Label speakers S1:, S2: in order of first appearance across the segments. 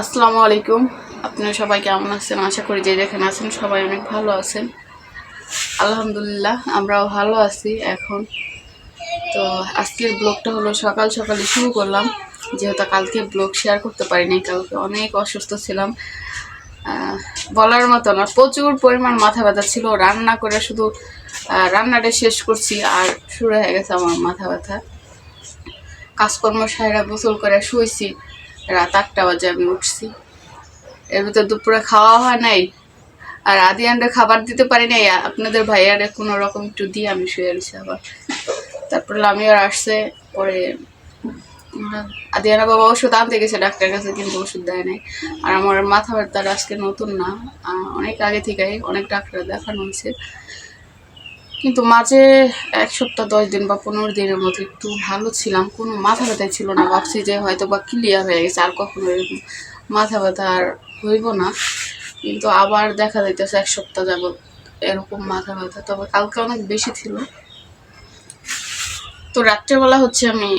S1: আসসালামু আলাইকুম। আপনারা সবাই কেমন আছেন? আশা করি যে যেখানে আছেন সবাই অনেক ভালো আছেন। আলহামদুলিল্লাহ, আমরাও ভালো আছি এখন। তো আজকের ব্লগটা হলো সকাল সকালে শুরু করলাম। যেহেতু কালকে ব্লগ শেয়ার করতে পারিনি, কালকে অনেক অসুস্থ ছিলাম। বলার মতো না, প্রচুর পরিমাণ মাথা ব্যথা ছিল। রান্না করে শুধু রান্নাটা শেষ করছি আর শুরু হয়ে গেছে আমার মাথা ব্যথা। কাজকর্ম সাইরা গোসল করে শুয়েছি। রাত আটটা বাজে আমি উঠছি। এর ভিতর দুপুরে খাওয়া হয় নাই। আর আদি আন্ডে খাবার দিতে পারি নাই। আপনাদের ভাইয়ারে কোনো রকম একটু দিয়ে আমি শুয়ে রয়েছি আবার। তারপরে আমি আর আসছে, পরে আদিয়ানা বাবা ওষুধ আনতে গেছে ডাক্তারের কাছে, কিন্তু ওষুধ দেয় নাই। আর আমার মাথা ব্যথার আজকে নতুন না। অনেক আগে থেকেই অনেক ডাক্তার দেখানো হয়েছে। কিন্তু মাঝে এক সপ্তাহ, দশ দিন বা পনেরো দিনের মধ্যে একটু ভালো ছিলাম। কোনো মাথা ব্যথাই ছিল না। ভাবছি যে হয়তো বা ক্লিয়ার হয়ে গেছে, আর কখনো এরকম মাথা ব্যথা আর হইব না। কিন্তু আবার দেখা যাইতেছে এক সপ্তাহ যাবত এরকম মাথা ব্যথা। তবে কালকে অনেক বেশি ছিল। তো রাত্রেবেলা হচ্ছে আমি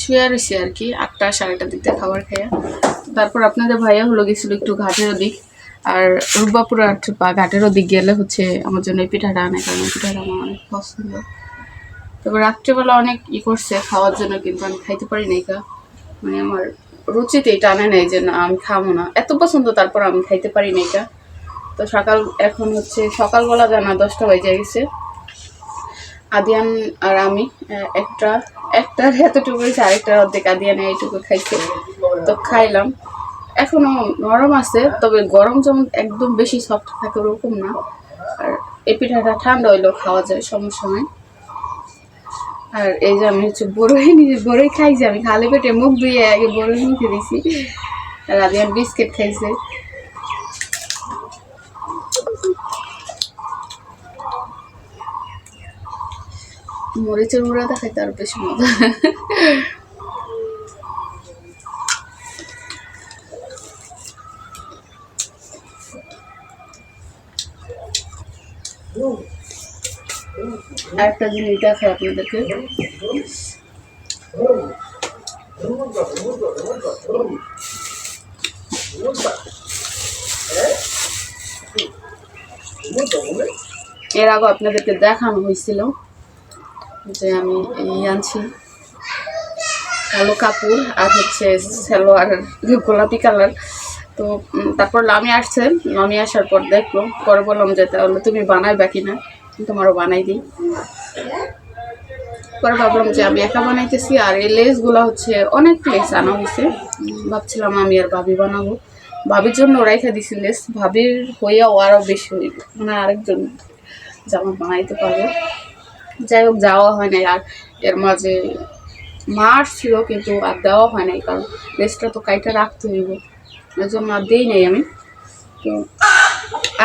S1: শুয়ে রয়েছি আর কি। আটটা সাড়ে আটটার খাবার খাইয়া। তারপর আপনাদের ভাইয়া হলো গেছিল একটু ঘাটের দিক আর রূপবাপুর বা ঘাটেরও দিক গেলে হচ্ছে আমার জন্য এই পিঠাটা আনে, কারণ পিঠাটা আমার অনেক পছন্দ। তবে রাত্রেবেলা অনেক ই করছে খাওয়ার জন্য, কিন্তু আমি খাইতে পারি নাই কা মানে আমার রুচিতে এটা আনে নাই যে না, আমি খাব না। এত পছন্দ, তারপর আমি খাইতে পারি নাই কা তো সকাল, এখন হচ্ছে সকালবেলা জানা দশটা বেজে গেছে। আদিয়ান আর আমি একটা একটার এতটুকু হয়েছে আরেকটার অর্ধেক আদিয়ানে এইটুকু খাইছে। তো খাইলাম। এখনও নরম আছে, তবে গরম যেমন একদম বেশি সফট থাকে ওরকম না। আর এই পিঠাটা ঠান্ডা হইলেও খাওয়া যায় সমস্যা নাই। আর এই যে আমি হচ্ছে বড়ই নিজে বড়ই খাইছি আমি খালি পেটে মুখ ধুয়ে আগে বড়ই মুখে দিছি। আর আদিয়ান বিস্কিট খাইছে। মরিচের গুঁড়াটা খাইতে আরও বেশি মজা। আরেকটা জিনিস দেখাই আপনাদেরকে। এর আগে আপনাদেরকে দেখানো হয়েছিল যে আমি এই আনছি কালো কাপড় আর হচ্ছে সালোয়ার, গোলাপি কালার। তো তারপর লামি আসছে, লামি আসার পর দেখল, পরে বললাম যে তাহলে তুমি বানাই বাকি না তোমারও বানাই দিই। পরে ভাবলাম যে আমি একা বানাইতেছি, আর এই লেসগুলো হচ্ছে অনেক লেস আনা হয়েছে। ভাবছিলাম আমি আর ভাবি বানাবো। ভাবির জন্য রাইখা দিছি লেস ভাবির হইয়াও আরও বেশি হইবে। মানে আরেকজন জামা বানাইতে পারবে। যাই হোক, যাওয়া হয় নাই। আর এর মাঝে মার ছিল, কিন্তু আর দেওয়া হয় নাই, কারণ লেসটা তো কাইটা রাখতে হইব। এর জন্য আর দিই নাই আমি। তো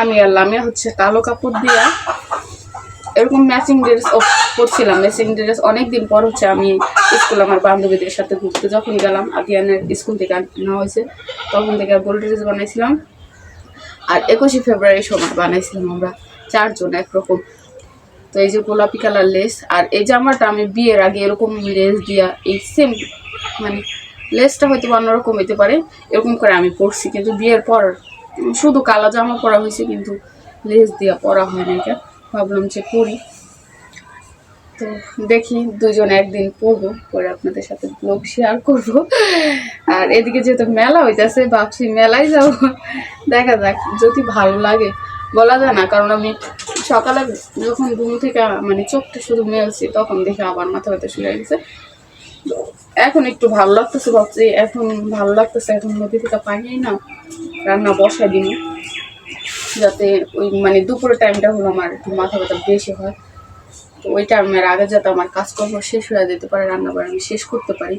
S1: আমি আর লামিয়া হচ্ছে কালো কাপড় দিয়া এরকম ম্যাচিং ড্রেস পরছিলাম ম্যাচিং ড্রেস অনেকদিন পর হচ্ছে আমি স্কুল আমার বান্ধবীদের সাথে ঘুরতে যখন গেলাম, আদিয়ানের স্কুল থেকে নেওয়া হয়েছে, তখন থেকে গোল ড্রেস বানাইছিলাম। আর একুশে ফেব্রুয়ারি সময় বানাইছিলাম আমরা চারজন একরকম। তো এই যে গোলাপি কালার লেস আর এই জামাটা আমি বিয়ের আগে এরকম লেস দিয়া, এই সেম মানে লেসটা হয়তো অন্যরকম হইতে পারে, এরকম করে আমি পরছি। কিন্তু বিয়ের পর শুধু কালো জামা পরা হয়েছে, কিন্তু লেস দিয়া পরা হয় না এটা ভাবলাম যে পড়ি তো দেখি দুজন একদিন পরবো পরে আপনাদের সাথে ব্লগ শেয়ার করব। আর এদিকে যেহেতু মেলা হইতেছে, ভাবছি মেলায় যাব। দেখা যাক, যদি ভালো লাগে। বলা যায় না, কারণ আমি সকালে যখন ঘুম থেকে মানে চোখটা শুধু মেলছি, তখন দেখে আবার মাথা ব্যথা শুরু হয়ে গেছে। এখন একটু ভালো লাগতেছে, ভাবছি, এখন ভালো লাগতেছে, এখন নদী থেকে পাইনি না রান্না বসাই দিন যাতে ওই মানে দুপুরের টাইমটা হলো আমার একটু মাথা ব্যথা বেশি হয়। তো ওই টাইমের আগে যাতে আমার কাজকর্ম শেষ হয়ে যেতে পারে রান্না আমি শেষ করতে পারি।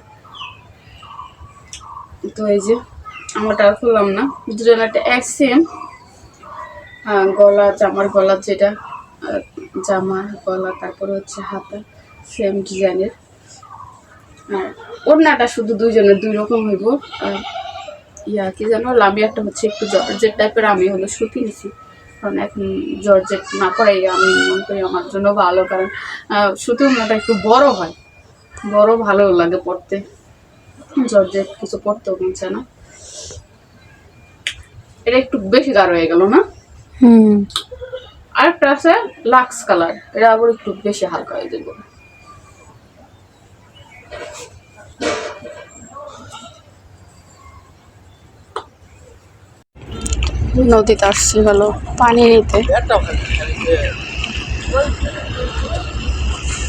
S1: তো এই যে আমারটা আর খুললাম না। দুজনের একটা এক সেম গলা, জামার গলা যেটা জামা গলা, তারপরে হচ্ছে হাতা, সেম ডিজাইনের আর ওড়নাটা শুধু দুইজনের দুই রকম হইব। আর ইয়া কি জানো লামিয়াটা হচ্ছে একটু জর্জেট টাইপের আমি হলো সুতি নিছি। কারণ এখন জর্জেট না করাই আমি মনে করি আমার জন্য ভালো কারণ আহ, সুতির ওড়নাটা একটু বড় হয়। বড় ভালো লাগে পড়তে জর্জেট কিছু পড়তেও মন চায় না।
S2: এটা একটু বেশি গাঢ় হয়ে গেল না?
S1: হুম।
S2: আরেকটা আছে লাক্স কালার। এটা আবার একটু বেশি হালকা হয়ে যাবে।
S1: নদীতে আসছি হলো পানি নিতে।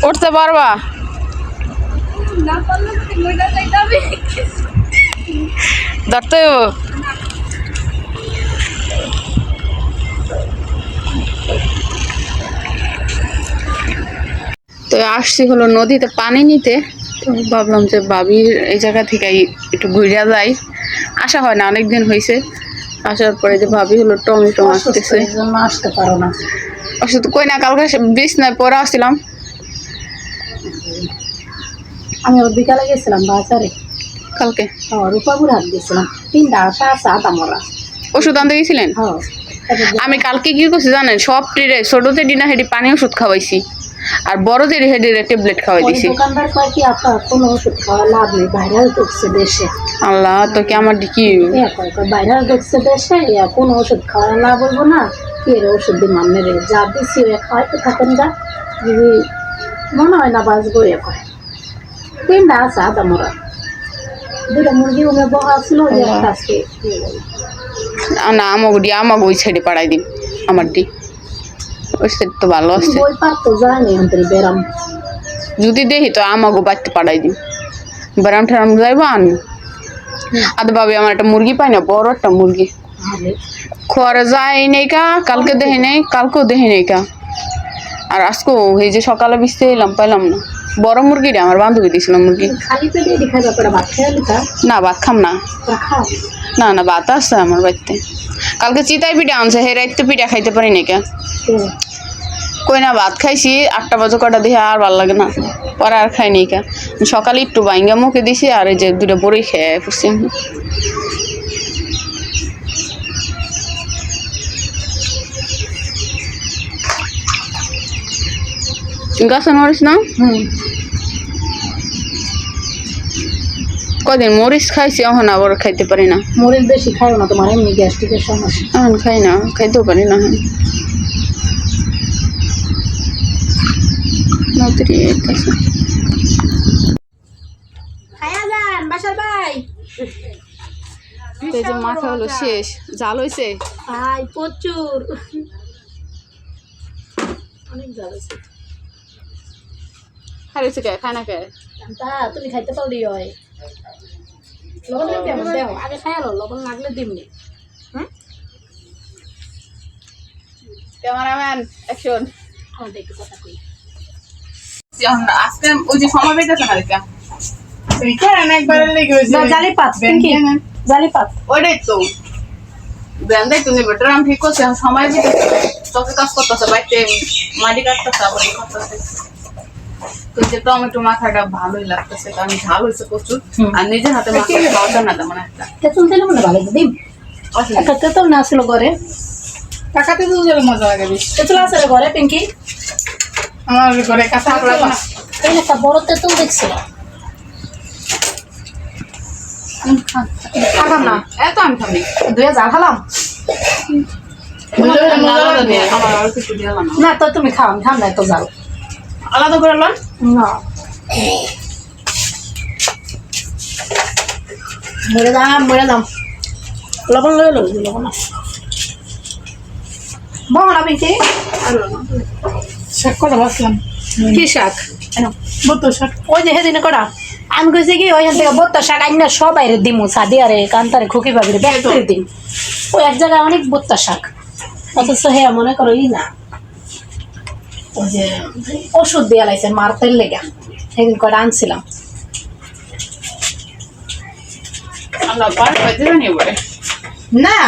S1: উঠতে পারবা? ধরতে। তো আসছি হলো নদীতে পানি নিতে। ভাবলাম যে বাবির এই জায়গা থেকে একটু ঘুরিয়া যাই। আসা হয় না অনেক দিন হয়েছে আসার পরে যে ভাবি হলো টমেটো
S3: জন্য আসতে পারো না।
S1: ওষুধ কই না কালকে বিছনায় পরে আসছিলাম।
S3: আমি ওর বিকালে গেছিলাম বাজারে।
S1: কালকে?
S3: রূপাপুর হাট গেছিলাম। তিনটা আছে আদা মরা।
S1: ওষুধ আনতে গেছিলেন?
S3: হ্যাঁ।
S1: আমি কালকে কি করছি জানেন? সব টিরে ছোট চেডি না হেডি পানি ওষুধ খাওয়াইছি। আর বড় চেডি হেডি ট্যাবলেট খাওয়াই দিছি।
S3: দোকানদার কয় কি আপনার কোনো ওষুধ খাওয়া লাভ নেই ভাইরাল ঢুকছে দেশে।
S1: আল্লাহ তো কি? আমার কি
S3: ভাইরাল ঢুকছে দেশে কোনো ওষুধ খাওয়া লাভ বলব না। কি এর ওষুধ দিই মামনে রে? যা দিছি ওয়া খাওয়াইতে থাকেন যা যদি মনে হয় না বাঁচবো ইয়া কয়। তিনটা আছে আদা মরা। দুটা মুরগি ওমে বহা ছিল যে আজকে
S1: না আমাকে দি আমাকে ওই সাইডে পাড়াই দিন আমার দি। ওই সাইড তো ভালো আছে। যদি দেখি তো আমাকে বাড়তে পাড়াই দিন বেড়াম ঠেরাম যাইবো আনি আর ভাবি আমার একটা মুরগি পাই না বড় একটা মুরগি। খোয়ারে যায় নেই কা কালকে দেখি নেই কালকেও দেখি নেই কা। আর আজকেও এই যে সকালে বিছতে এলাম পাইলাম না। বড় মুরগিটা আমার বান্ধবী দিয়েছিল মুরগি। না ভাত খাম না। না না ভাত আছে আমার বাড়িতে। কালকে চিতাই পিঠা আনছে হে রাইতে পিঠা খাইতে পারি না কে।
S3: তো
S1: কই না ভাত খাইছি আটটা বাজে কটা দিয়ে আর ভালো লাগে না। পরে আর খাই নি কে। সকালে একটু বাইঙ্গা মুখে দিছি আর এই যে দুটো বড়ি খেয়ে পড়ছি। গাছে মরিস না?
S3: হুম।
S1: কদিন মরিচ খাইছি এখন আবার খাইতে পারি না।
S3: মরিচ বেশি খাও না তোমার এমনি গ্যাস্ট্রিকের সমস্যা।
S1: এখন খাই না খাইতেও পারি না এখন। নদীর কাছে
S3: খায়া যান বাসার ভাই
S1: এই যে মাথা হলো শেষ জাল হয়েছে
S3: প্রচুর। অনেক জাল আছে
S1: খাইছে কে? খায় না কে?
S3: তুমি খাইতে পারলি হয়। লবণ কেমন? দেখো আগে খাই আলো লবণ লাগলে দিমনি
S1: ক্যামেরাম্যান অ্যাকশন।
S3: আমাদের একটু কথা কই।
S1: আজকে ওই যে সময় পেতেছে না দেখা
S3: জালি পাত কি জালি পাত
S1: ওইটাই তো। ব্যান্ডাই তুমি বেটার আমি ঠিক করছি সময় পেতেছে চোখে কাজ করতেছে বাড়িতে মাটি কাটতেছে আবার করতেছে। তো যে টমেটো মাখাটা ভালোই লাগতেছে কারণ ঝাল হয়েছে প্রচুর। আর নিজের হাতে মাখা খাওয়া যায় না তেমন একটা।
S3: তেঁতুল দিলে মনে ভালো একটা তেঁতুল না ছিল ঘরে?
S2: মজা লাগে বেশি।
S3: তেঁতুল আছে ঘরে পিঙ্কি?
S2: আমার ঘরে কাঁচা
S3: একটা বড় তেঁতুল না।
S1: এত আমি খাবি।
S3: দুই হাজার খালাম।
S1: না।
S3: তো তুমি খাও আমি খাম না এত জাল
S1: আলাদা করে লন।
S3: না। মরে দাম মরে দাম লবণ লয়ে লো লবণ বহন আমি কি?
S2: শাক করা বসলাম
S3: কি শাক?
S2: বতো শাক।
S3: ওই যে সেদিনে করা আমি কইছি কি ওইখান থেকে বত্তা শাক আইনা সব বাইরে দিমু আরে কান্তারে খুকি ভাবিরে ব্যাগ করে দিম। ওই এক জায়গায় অনেক বত্তা শাক। অথচ হ্যাঁ মনে করো ই না। ওই যে ওষুধ দিয়ে লাইছে মারতের লেগা। সেদিন কটা আনছিলাম। না।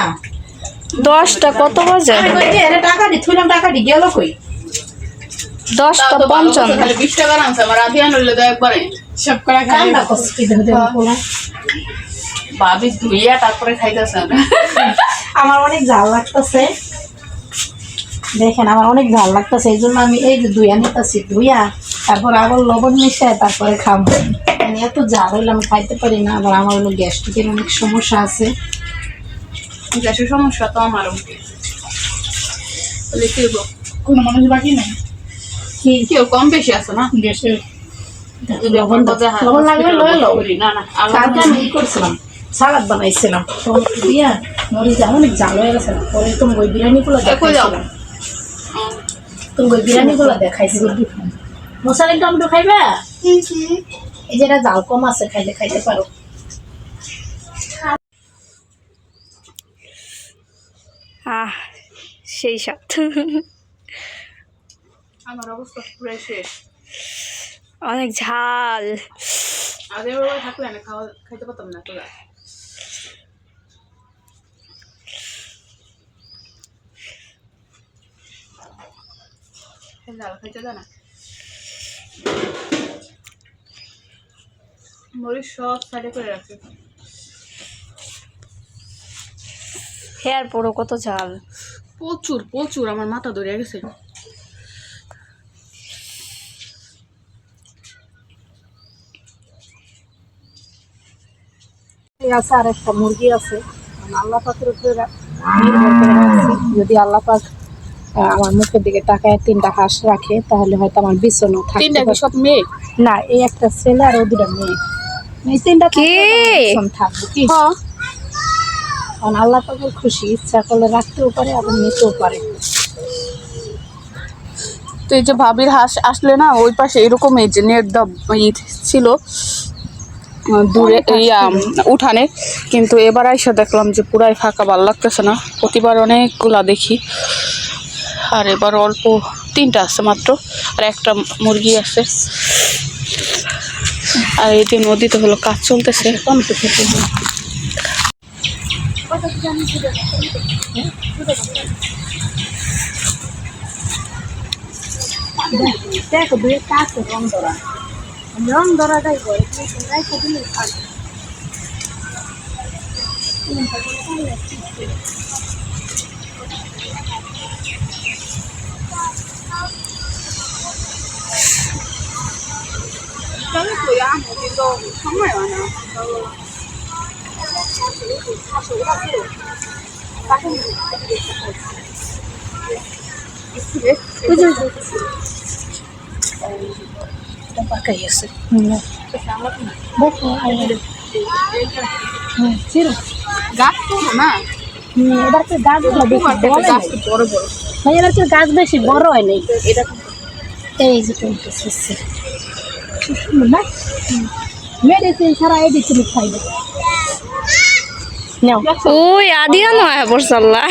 S1: দশটা কত বাজে?
S3: টাকা দি থুইলাম টাকা দি গেল কই?
S1: দশটা পঞ্চান্ন। খালি বিশ টাকা আনছে আমার আধি আনলে তো একবারে।
S2: সব করা
S3: বলা?
S1: ভাবি ধুইয়া তারপরে খাইতেছে
S3: আমার অনেক জাল লাগতেছে। দেখেন আমার অনেক ঝাল লাগতেছে এই জন্য আমি এই যে ধুইয়া নিতেছি ধুইয়া তারপর আবার লবণ মিশায় তারপরে খাব। মানে এত ঝাল হইলে আমি খাইতে পারি না আবার আমার হলো গ্যাস্ট্রিকের অনেক সমস্যা আছে।
S2: গ্যাসের সমস্যা তো আমারও।
S3: কোনো মানুষ বাকি নাই? কি?
S2: কেউ কম বেশি আছে না?
S3: গ্যাসে
S2: লবণ
S3: লবণ লাগলে লয়ে লও।
S2: না না
S3: কালকে আমি করছিলাম সালাদ বানাইছিলাম। দিয়া মরিচ অনেক জাল হয়ে গেছে না? পরে তুমি ওই বিরিয়ানিগুলো
S2: দেখো
S3: তুমি ওই বিরিয়ানিগুলো দেখাইছি মশালি টমেটো খাইবা? এই যেটা জাল কম আছে খাইলে খাইতে পারো।
S4: আহ সেই স্বাদ।
S2: আমার অবস্থা পুরাই শেষ।
S4: অনেক ঝাল।
S2: থাকলে খাওয়া খাইতে পারতাম না তোরা ডাল খাইতে দে না। মরিচ সব সাইডে করে রাখছি
S4: হেয়ার পড়ো কত ঝাল।
S1: প্রচুর প্রচুর আমার মাথা ধরে গেছে।
S3: আছে আর একটা মুরগি আছে। আল্লাহ পাকের উপরে যদি আল্লাহ পাক আহ, আমার মুখের দিকে তাকায় তিনটা হাঁস রাখে তাহলে হয়তো আমার বিছানো থাকতে
S1: তিনটা কি সব মেয়ে?
S3: না এই একটা ছেলে আর ও দুটা মেয়ে। এই তিনটা
S4: কে?
S3: থাকবে কি?
S1: হ্যাঁ
S3: কারণ আল্লাহ পাকের খুশি ইচ্ছা করলে রাখতেও পারে আবার নিতেও পারে।
S1: তো এই যে ভাবির হাঁস আসলে না ওই পাশে এরকম এই যে নেট ছিল দূরে এই উঠানে। কিন্তু এবার আইসা দেখলাম যে পুরাই ফাঁকা ভালো লাগতেছে না। প্রতিবার অনেকগুলা দেখি। আর এবার অল্প তিনটা আছে মাত্র, আর একটা মুরগি আছে। আর এই যে নদীতে হলো কাজ চলতেছে।
S3: দেখো দুই
S1: গাছ
S3: নাই।
S1: তো বড় বড়
S3: ভাই এবার তো গাছ বেশি বড় হয় নাই এই যে শস্য সুন্দর না মেডিসিন ছাড়া এডিসিন খাইবে।
S4: ওই আদিয়া নয় পড়ছাল্লা